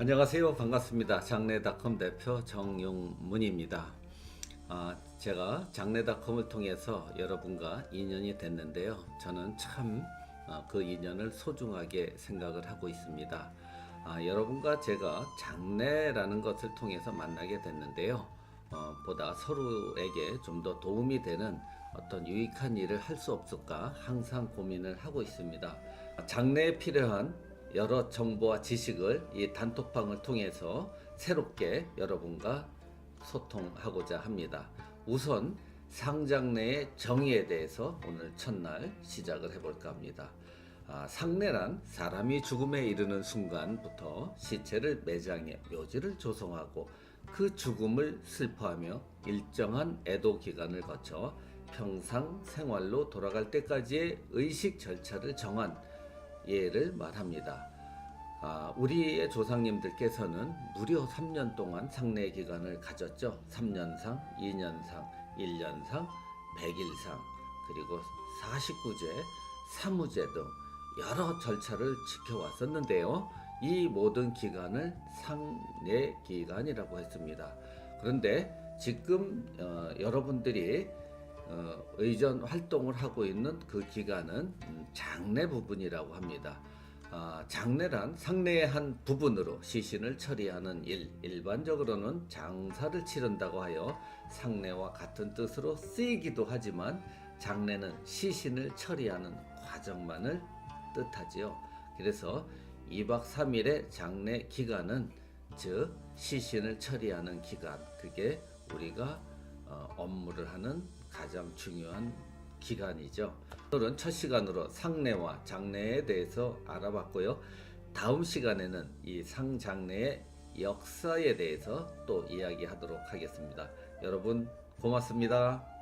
안녕하세요. 반갑습니다. 장래닷컴 대표 정용문입니다. 아, 제가 장래닷컴을 통해서 여러분과 인연이 됐는데요. 저는 참그 인연을 소중하게 생각을 하고 있습니다. 아, 여러분과 제가 장래라는 것을 통해서 만나게 됐는데요. 어, 보다 서로에게 좀 더 도움이 되는 어떤 유익한 일을 할 수 없을까 항상 고민을 하고 있습니다. 장래에 필요한 여러 정보와 지식을 이 단톡방을 통해서 새롭게 여러분과 소통하고자 합니다. 우선 상장 내의 정의에 대해서 오늘 첫날 시작을 해볼까 합니다. 아, 상례란 사람이 죽음에 이르는 순간부터 시체를 매장해 묘지를 조성하고 그 죽음을 슬퍼하며 일정한 애도 기간을 거쳐 평상 생활로 돌아갈 때까지의 의식 절차를 정한 예를 말합니다. 아, 우리의 조상님들께서는 무려 3년 동안 상례 기간을 가졌죠. 3년상, 2년상, 1년상, 100일상, 그리고 49제, 사무제 등 여러 절차를 지켜왔었는데요. 이 모든 기간을 상례 기간이라고 했습니다. 그런데 지금 어, 여러분들이 어, 의전 활동을 하고 있는 그 기간은 음, 장례 부분이라고 합니다. 아, 장례란 상례의 한 부분으로 시신을 처리하는 일, 일반적으로는 장사를 치른다고 하여 상례와 같은 뜻으로 쓰이기도 하지만 장례는 시신을 처리하는 과정만을 뜻하지요. 그래서 2박 3일의 장례 기간은 즉 시신을 처리하는 기간 그게 우리가 어, 업무를 하는 가장 중요한 기간이죠. 오늘은 첫 시간으로 상례와 장례에 대해서 알아봤고요. 다음 시간에는 이 상장례의 역사에 대해서 또 이야기하도록 하겠습니다. 여러분 고맙습니다.